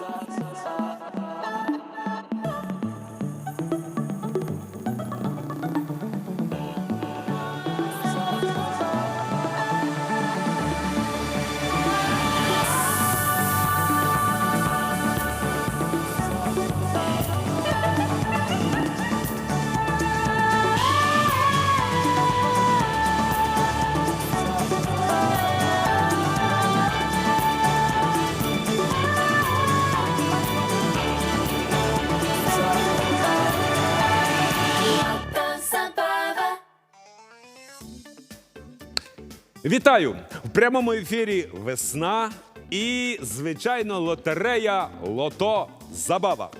sa sa sa. sa Вітаю! В прямому ефірі весна і, звичайно, лотерея Лото Забава.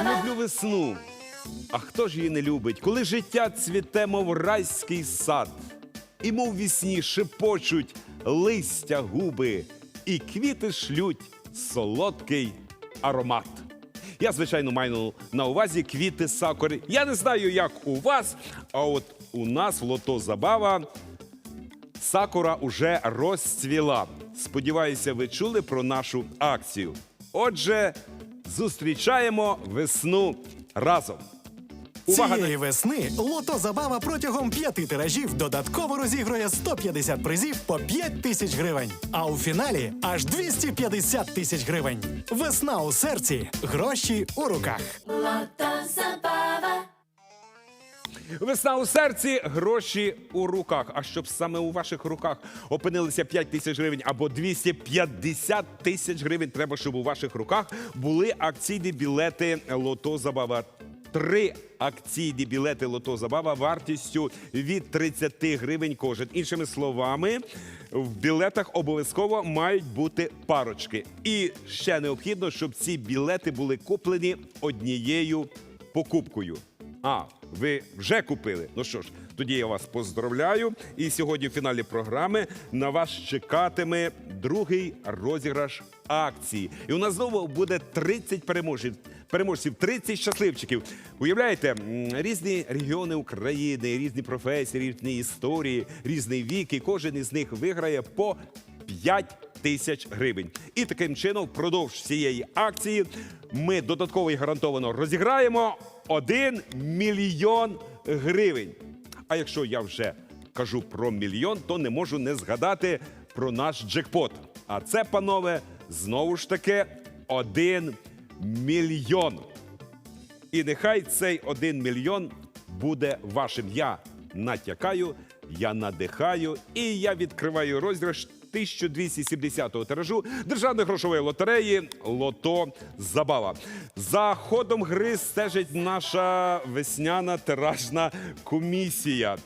Люблю весну. А хто ж її не любить? Коли життя цвіте, мов райський сад, і мов вісні шепочуть листя губи, і квіти шлють солодкий аромат. Я, звичайно, маю на увазі квіти сакури. Я не знаю, як у вас, а от у нас в лото забава сакура уже розцвіла. Сподіваюся, ви чули про нашу акцію. Отже, зустрічаємо весну разом. Увага! Цієї весни Лото Забава протягом п'яти тиражів додатково розігрує 150 призів по 5 тисяч гривень. А у фіналі аж 250 тисяч гривень. Весна у серці, гроші у руках. Весна у серці, гроші у руках. А щоб саме у ваших руках опинилися 5 тисяч гривень або 250 тисяч гривень, треба, щоб у ваших руках були акційні білети Лото Забава. Три акційні білети Лото Забава вартістю від 30 гривень кожен. Іншими словами, в білетах обов'язково мають бути парочки. І ще необхідно, щоб ці білети були куплені однією покупкою. А, ви вже купили. Ну що ж, тоді я вас поздравляю. І сьогодні в фіналі програми на вас чекатиме другий розіграш акції. І у нас знову буде 30 переможців. Переможців 30 щасливчиків. Уявляєте, різні регіони України, різні професії, різні історії, різний вік. І кожен із них виграє по 5 тисяч гривень. І таким чином, впродовж цієї акції, ми додатково і гарантовано розіграємо 1 мільйон гривень. А якщо я вже кажу про мільйон, то не можу не згадати про наш джекпот. А це, панове, знову ж таки 1 мільйон. І нехай цей один мільйон буде вашим. Я натякаю, я надихаю і я відкриваю розіграш 1270-го тиражу державної грошової лотереї Лото Забава. За ходом гри стежить наша весняна тиражна комісія.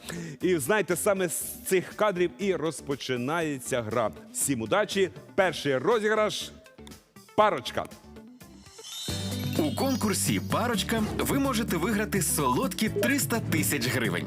І знаєте, саме з цих кадрів і розпочинається гра. Всім удачі! Перший розіграш парочка. У конкурсі Парочка ви можете виграти солодкі 300 тисяч гривень.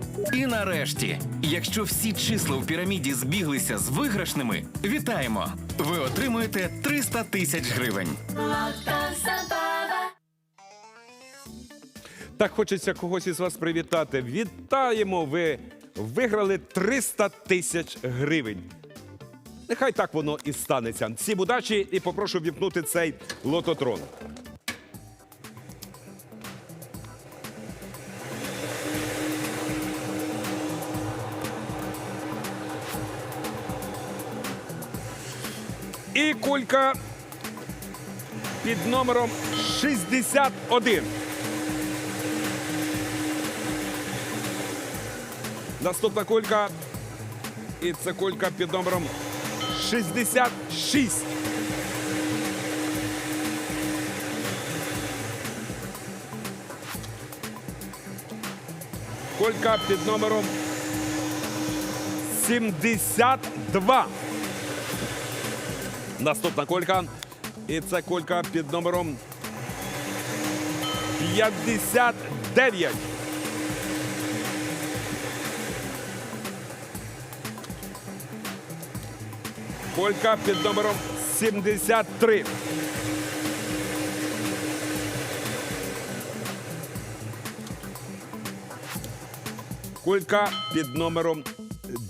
І нарешті, якщо всі числа у піраміді збіглися з виграшними, вітаємо! Ви отримуєте 300 тисяч гривень. Так хочеться когось із вас привітати. Вітаємо! Ви виграли 300 тисяч гривень. Нехай так воно і станеться. Всім удачі і попрошу вімкнути цей лототрон. І кулька під номером 61. Наступна кулька. І це кулька під номером 66. Колька під номером 72. Наступна колька. І це колька під номером 59. Колька під номером 73. Кулька під номером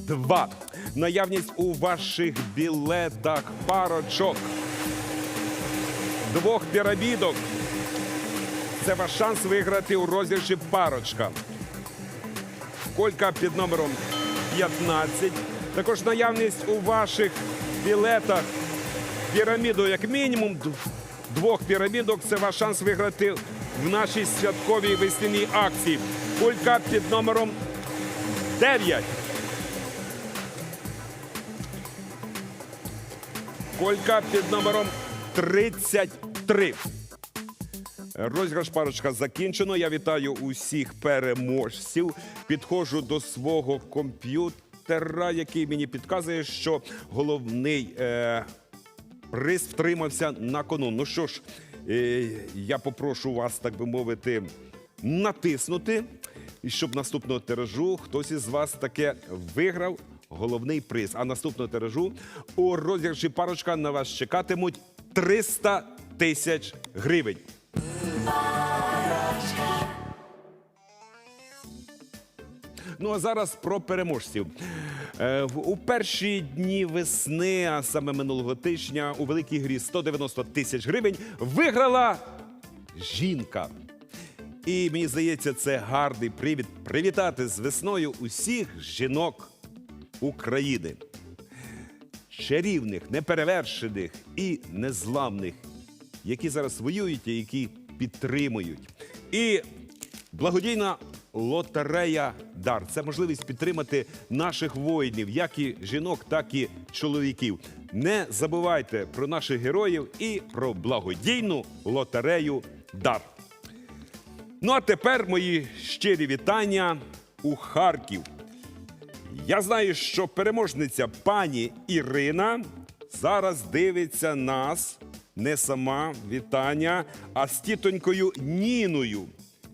2. Наявність у ваших білетах парочок. Двох пірамідок. Це ваш шанс виграти у розіграші парочка. Колька під номером 15. Також наявність у ваших білетах піраміду, як мінімум, двох пірамідок. Це ваш шанс виграти в нашій святковій весняній акції. Кулька під номером 9. Колька під номером 33. Розіграш парочка закінчено. Я вітаю усіх переможців. Підходжу до свого комп'ютера, який мені підказує, що головний е, приз втримався на кону. Ну що ж, е, я попрошу вас, так би мовити, натиснути, і щоб наступного тиражу хтось із вас таке виграв. Головний приз. А наступного тиражу у розіграші парочка на вас чекатимуть 300 тисяч гривень. Ну а зараз про переможців. Е, У перші дні весни, а саме минулого тижня, у великій грі 190 тисяч гривень виграла жінка. І мені здається, це гарний привід привітати з весною усіх жінок України. Чарівних, неперевершених і незламних, які зараз воюють і які підтримують. І благодійна лотерея Дар це можливість підтримати наших воїнів, як і жінок, так і чоловіків. Не забувайте про наших героїв і про благодійну лотерею Дар. Ну а тепер мої щирі вітання у Харків. Я знаю, що переможниця пані Ірина зараз дивиться нас не сама вітання, а з тітонькою Ніною,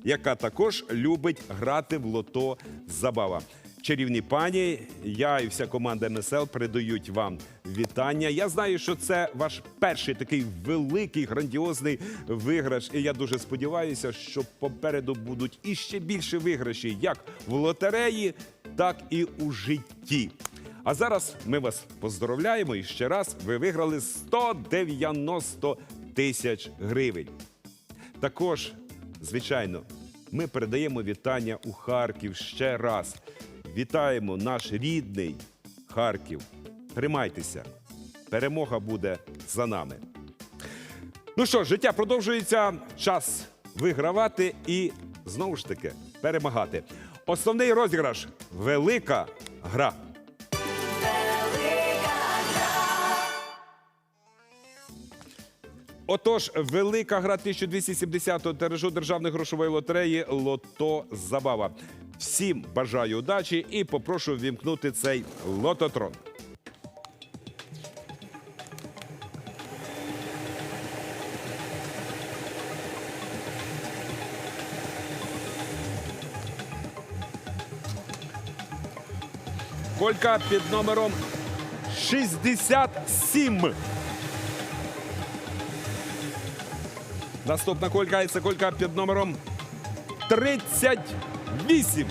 яка також любить грати в лото забава. Чарівні пані, я і вся команда МСЛ передають вам вітання. Я знаю, що це ваш перший такий великий грандіозний виграш. І я дуже сподіваюся, що попереду будуть іще більше виграші, як в лотереї, так і у житті. А зараз ми вас поздоровляємо і ще раз ви виграли 190 тисяч гривень. Також, звичайно, ми передаємо вітання у Харків ще раз. Вітаємо наш рідний Харків. Тримайтеся. Перемога буде за нами. Ну що, життя продовжується. Час вигравати і знову ж таки перемагати. Основний розіграш велика гра. Отож, велика гра 1270-го тиражу державної грошової лотереї Лото Забава. Всім бажаю удачі і попрошу ввімкнути цей лототрон. Колька під номером 67. Наступна колька це колька під номером 38.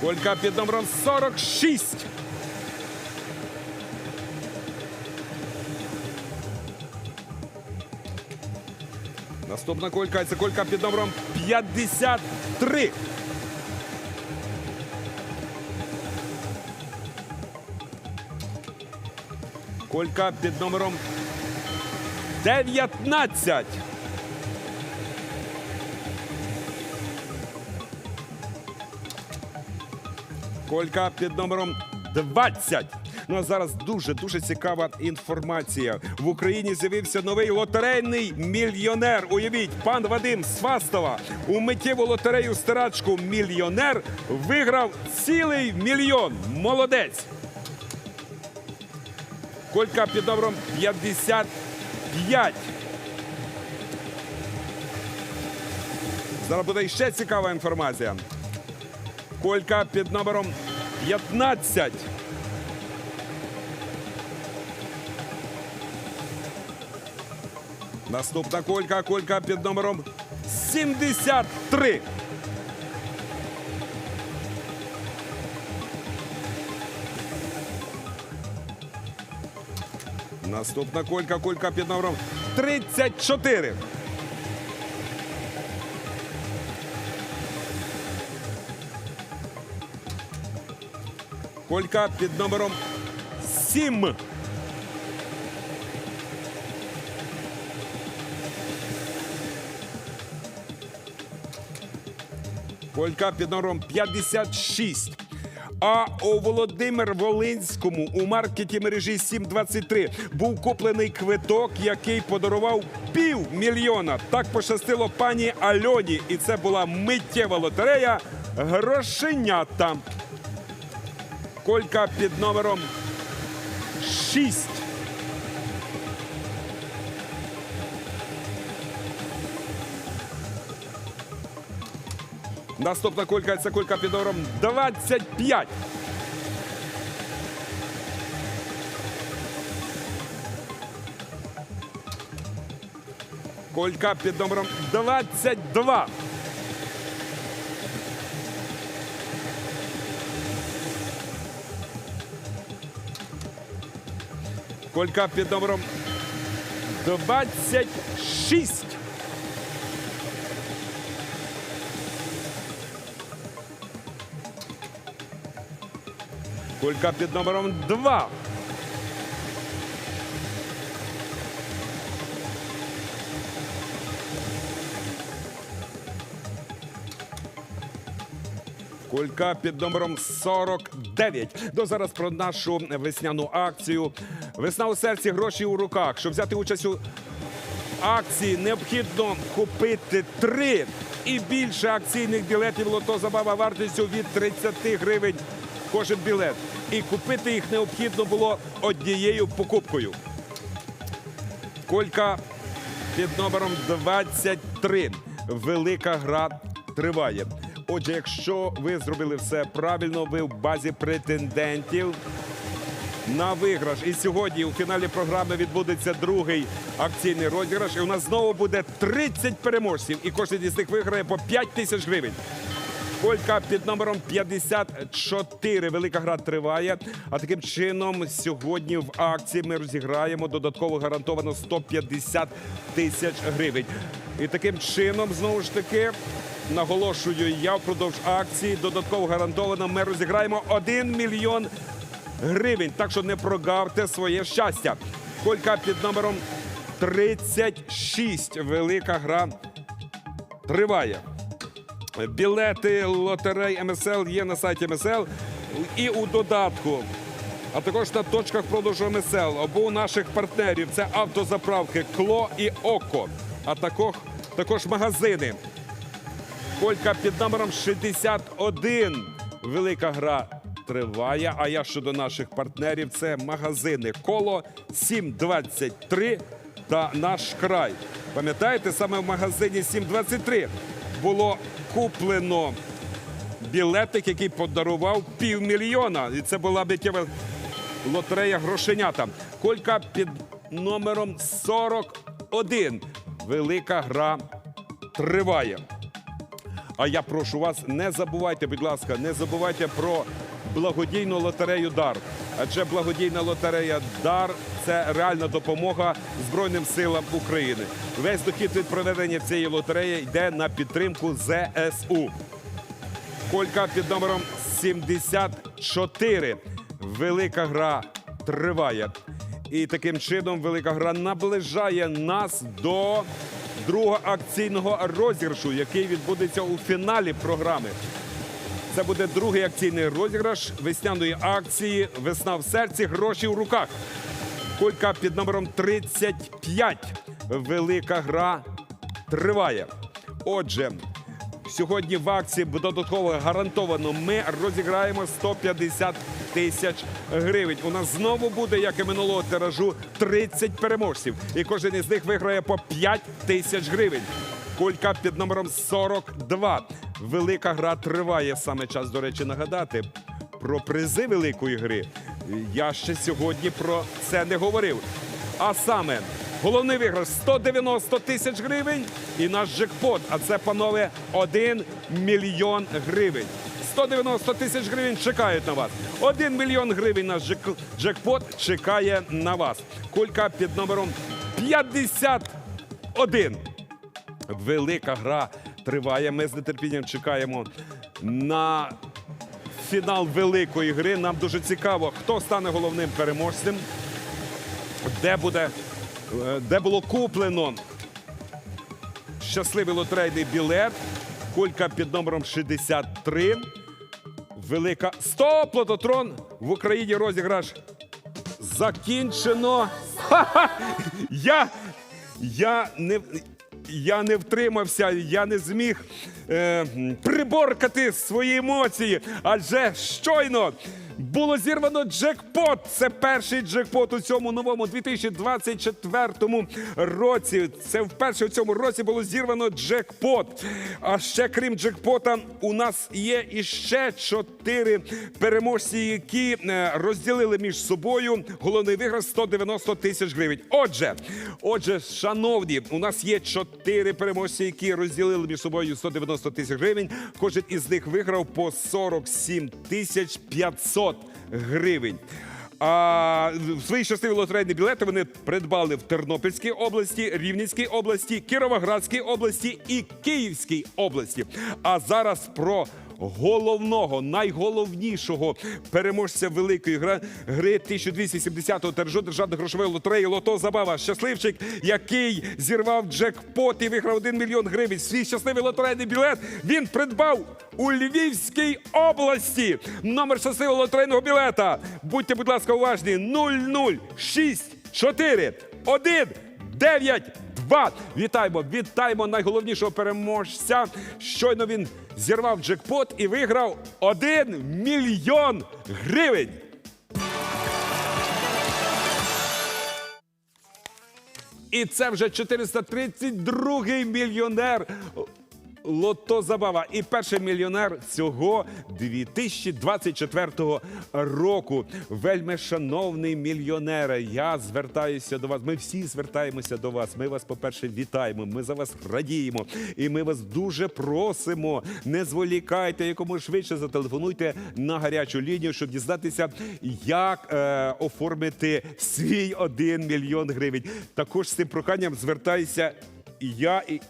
Колька під номером 46. Наступна колька і це колька під номером 53. Колька під номером 19. Колька під номером 20. Ну а зараз дуже дуже цікава інформація. В Україні з'явився новий лотерейний мільйонер. Уявіть, пан Вадим з Фастова у миттєву лотерею стирачку Мільйонер виграв цілий мільйон. Молодець. Колька під номером 55. Зараз буде ще цікава інформація. Колька під номером 15. Наступна колька, колька під номером 73. Наступна колька, колька під номером 34. Колька під номером 7. Колька під номером 56. А у Володимир Волинському у маркеті мережі 723 був куплений квиток, який подарував півмільйона. Так пощастило пані Альоні, і це була миттєва лотерея грошенята. Колька під номером 6. Наступна колька це колька під номером 25. Колька під номером 22. Колька під номером 26. Колька під номером 2. Колька під номером 49. До зараз про нашу весняну акцію. Весна у серці, гроші у руках. Щоб взяти участь у акції, необхідно купити три і більше акційних білетів лото забава вартістю від 30 гривень кожен білет. І купити їх необхідно було однією покупкою. Колька під номером 23. Велика гра триває. Отже, якщо ви зробили все правильно, ви в базі претендентів на виграш. І сьогодні у фіналі програми відбудеться другий акційний розіграш. І у нас знову буде 30 переможців. І кожен із них виграє по 5 тисяч гривень. Колька під номером 54. Велика гра триває. А таким чином, сьогодні в акції ми розіграємо додатково гарантовано 150 тисяч гривень. І таким чином, знову ж таки, наголошую, я впродовж акції додатково гарантовано ми розіграємо 1 мільйон гривень. Так що не прогавте своє щастя. Колька під номером 36. Велика гра триває. Білети лотерей МСЛ є на сайті МСЛ і у додатку, а також на точках продажу МСЛ або у наших партнерів. Це автозаправки Кло і Око, а також, також магазини. Колька під номером 61. Велика гра триває. А я щодо наших партнерів це магазини Коло 723 та наш край. Пам'ятаєте, саме в магазині 723 було куплено білетик, який подарував півмільйона. І це була миттєва лотерея грошенята. Колька під номером 41. Велика гра триває. А я прошу вас, не забувайте, будь ласка, не забувайте про благодійну лотерею Дар. Адже благодійна лотерея Дар це реальна допомога Збройним силам України. Весь дохід від проведення цієї лотереї йде на підтримку ЗСУ. Колька під номером 74. Велика гра триває. І таким чином велика гра наближає нас до другого акційного розіграшу, який відбудеться у фіналі програми. Це буде другий акційний розіграш весняної акції Весна в серці, гроші в руках. Кулька під номером 35. Велика гра триває. Отже, сьогодні в акції додатково гарантовано ми розіграємо 150 тисяч гривень. У нас знову буде, як і минулого тиражу, 30 переможців. І кожен із них виграє по 5 тисяч гривень. Кулька під номером 42. Велика гра триває. Саме час, до речі, нагадати про призи великої гри. Я ще сьогодні про це не говорив. А саме головний виграш 190 тисяч гривень і наш джекпот. А це, панове, 1 мільйон гривень. 190 тисяч гривень чекають на вас. 1 мільйон гривень наш джекпот чекає на вас. Кулька під номером 51. Велика гра триває. Ми з нетерпінням чекаємо на фінал великої гри. Нам дуже цікаво, хто стане головним переможцем, де буде, е, де було куплено щасливий лотерейний білет. Кулька під номером 63. Велика. Стоп! Лототрон! В Україні розіграш закінчено. Ха-ха! Я, я не. Я не втримався, я не зміг е, приборкати свої емоції. Адже щойно було зірвано джекпот. Це перший джекпот у цьому новому 2024 році. Це вперше у цьому році було зірвано джекпот. А ще крім джекпота, у нас є іще чотири переможці, які е, розділили між собою головний виграш 190 тисяч гривень. Отже, отже, шановні, у нас є чотири переможці, які розділили між собою 190 тисяч гривень. Кожен із них виграв по 47 тисяч 500 гривень. А свої щасливі лотерейні білети вони придбали в Тернопільській області, Рівненській області, Кіровоградській області і Київській області. А зараз про головного, найголовнішого переможця великої гри, гри 1270-го тиражу державної грошової лотереї Лото Забава. Щасливчик, який зірвав джекпот і виграв 1 мільйон гривень. Свій щасливий лотерейний білет він придбав у Львівській області. Номер щасливого лотерейного білета. Будьте, будь ласка, уважні. 0064 1 9 2. Вітаємо, вітаємо найголовнішого переможця. Щойно він зірвав джекпот і виграв 1 мільйон гривень. І це вже 432-й мільйонер. Лото Забава і перший мільйонер цього 2024 року. Вельми шановний мільйонере, я звертаюся до вас. Ми всі звертаємося до вас. Ми вас, по-перше, вітаємо. Ми за вас радіємо. І ми вас дуже просимо. Не зволікайте, якому швидше зателефонуйте на гарячу лінію, щоб дізнатися, як е, оформити свій 1 мільйон гривень. Також з цим проханням звертаюся і я і.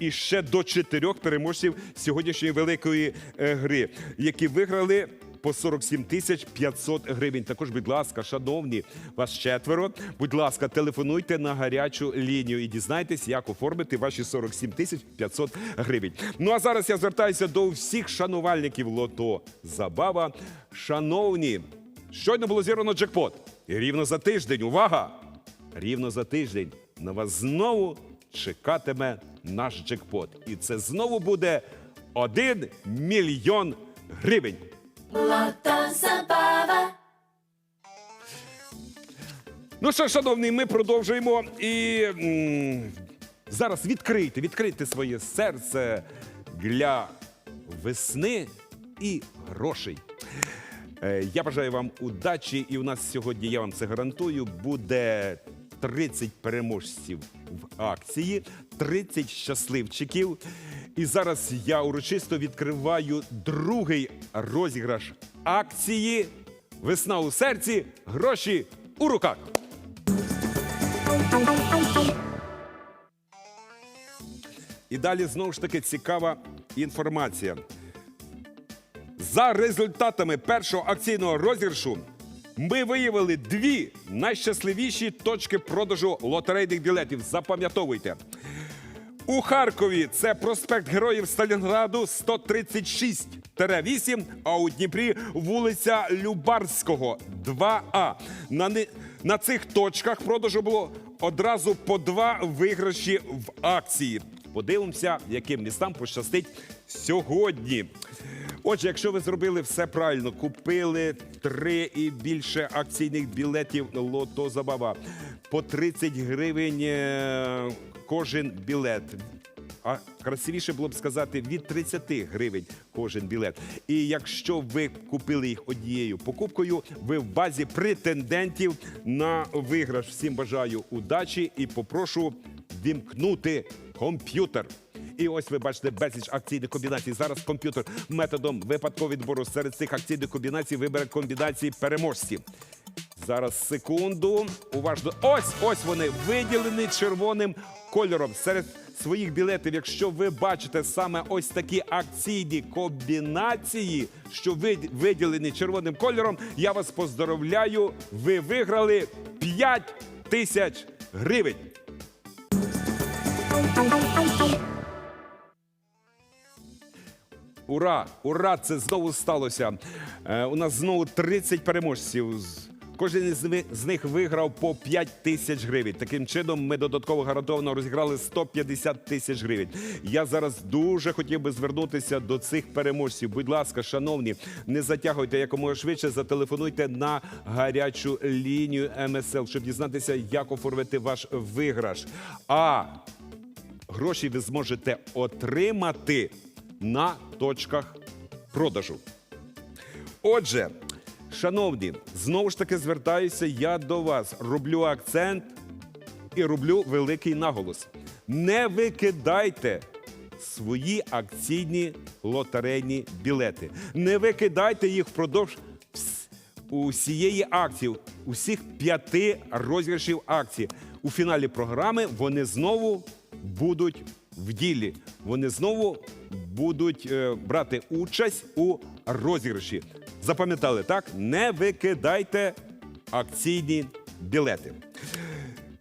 І ще до чотирьох переможців сьогоднішньої великої е, гри, які виграли по 47 тисяч 500 гривень. Також, будь ласка, шановні, вас четверо. Будь ласка, телефонуйте на гарячу лінію і дізнайтесь, як оформити ваші 47 тисяч 500 гривень. Ну а зараз я звертаюся до всіх шанувальників лото Забава. Шановні, щойно було зірвано джекпот. І рівно за тиждень, увага! Рівно за тиждень на вас знову чекатиме наш джекпот. І це знову буде 1 мільйон гривень. Ну що, шановні, ми продовжуємо. І м, зараз відкрийте, відкрийте своє серце для весни і грошей. Е, Я бажаю вам удачі, і у нас сьогодні, я вам це гарантую, буде 30 переможців в акції, 30 щасливчиків. І зараз я урочисто відкриваю другий розіграш акції Весна у серці, гроші у руках. І далі знову ж таки цікава інформація. За результатами першого акційного розіграшу ми виявили дві найщасливіші точки продажу лотерейних білетів. Запам'ятовуйте. У Харкові це проспект Героїв Сталінграду 136-8, а у Дніпрі вулиця Любарського 2А. На, ни- на цих точках продажу було одразу по два виграші в акції. Подивимося, яким містам пощастить сьогодні. Отже, якщо ви зробили все правильно, купили три і більше акційних білетів Лото Забава по 30 гривень е, кожен білет. А красивіше було б сказати від 30 гривень кожен білет. І якщо ви купили їх однією покупкою, ви в базі претендентів на виграш. Всім бажаю удачі і попрошу вімкнути комп'ютер. І ось ви бачите безліч акційних комбінацій. Зараз комп'ютер методом випадкового відбору серед цих акційних комбінацій вибере комбінації переможці. Зараз секунду. Уважно. Ось ось вони виділені червоним кольором. Серед своїх білетів, якщо ви бачите саме ось такі акційні комбінації, що ви виділені червоним кольором, я вас поздоровляю. Ви виграли 5 тисяч гривень. Ура! Ура! Це знову сталося. Е, у нас знову 30 переможців. Кожен з них виграв по 5 тисяч гривень. Таким чином, ми додатково гарантовано розіграли 150 тисяч гривень. Я зараз дуже хотів би звернутися до цих переможців. Будь ласка, шановні, не затягуйте якомога швидше. Зателефонуйте на гарячу лінію МСЛ, щоб дізнатися, як оформити ваш виграш. А гроші ви зможете отримати на точках продажу. Отже, шановні, знову ж таки звертаюся я до вас. Роблю акцент і роблю великий наголос. Не викидайте свої акційні лотерейні білети. Не викидайте їх впродовж усієї акції, усіх п'яти розіграшів акції. У фіналі програми вони знову будуть в ділі. Вони знову будуть е, брати участь у розіграші. Запам'ятали так? Не викидайте акційні білети.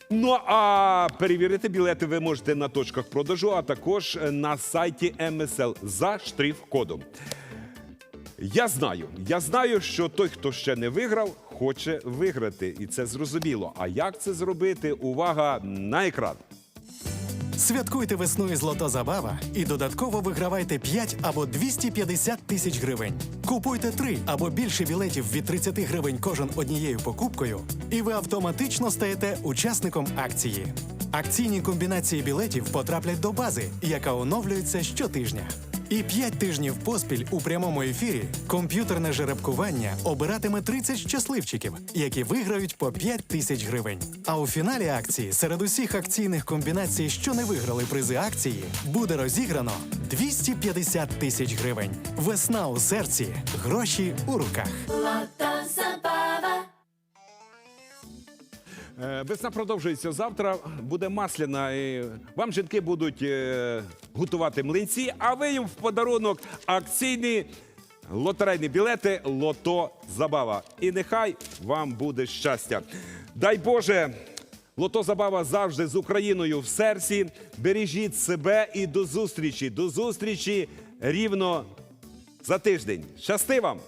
Ну а перевірити білети ви можете на точках продажу, а також на сайті МСЛ за штрих-кодом. Я знаю, я знаю, що той, хто ще не виграв, хоче виграти, і це зрозуміло. А як це зробити? Увага на екран. Святкуйте весну із Лото Забава і додатково вигравайте 5 або 250 тисяч гривень. Купуйте 3 або більше білетів від 30 гривень кожен однією покупкою, і ви автоматично стаєте учасником акції. Акційні комбінації білетів потраплять до бази, яка оновлюється щотижня. І 5 тижнів поспіль у прямому ефірі комп'ютерне жеребкування обиратиме 30 щасливчиків, які виграють по 5 тисяч гривень. А у фіналі акції серед усіх акційних комбінацій, що не виграли призи акції, буде розіграно 250 тисяч гривень. Весна у серці, гроші у руках. Весна продовжується завтра. Буде масляна. І вам жінки будуть е, готувати млинці, а ви їм в подарунок акційні лотерейні білети Лото Забава. І нехай вам буде щастя. Дай Боже. Лото Забава завжди з Україною в серці. Бережіть себе і до зустрічі. До зустрічі рівно за тиждень. Щасти вам!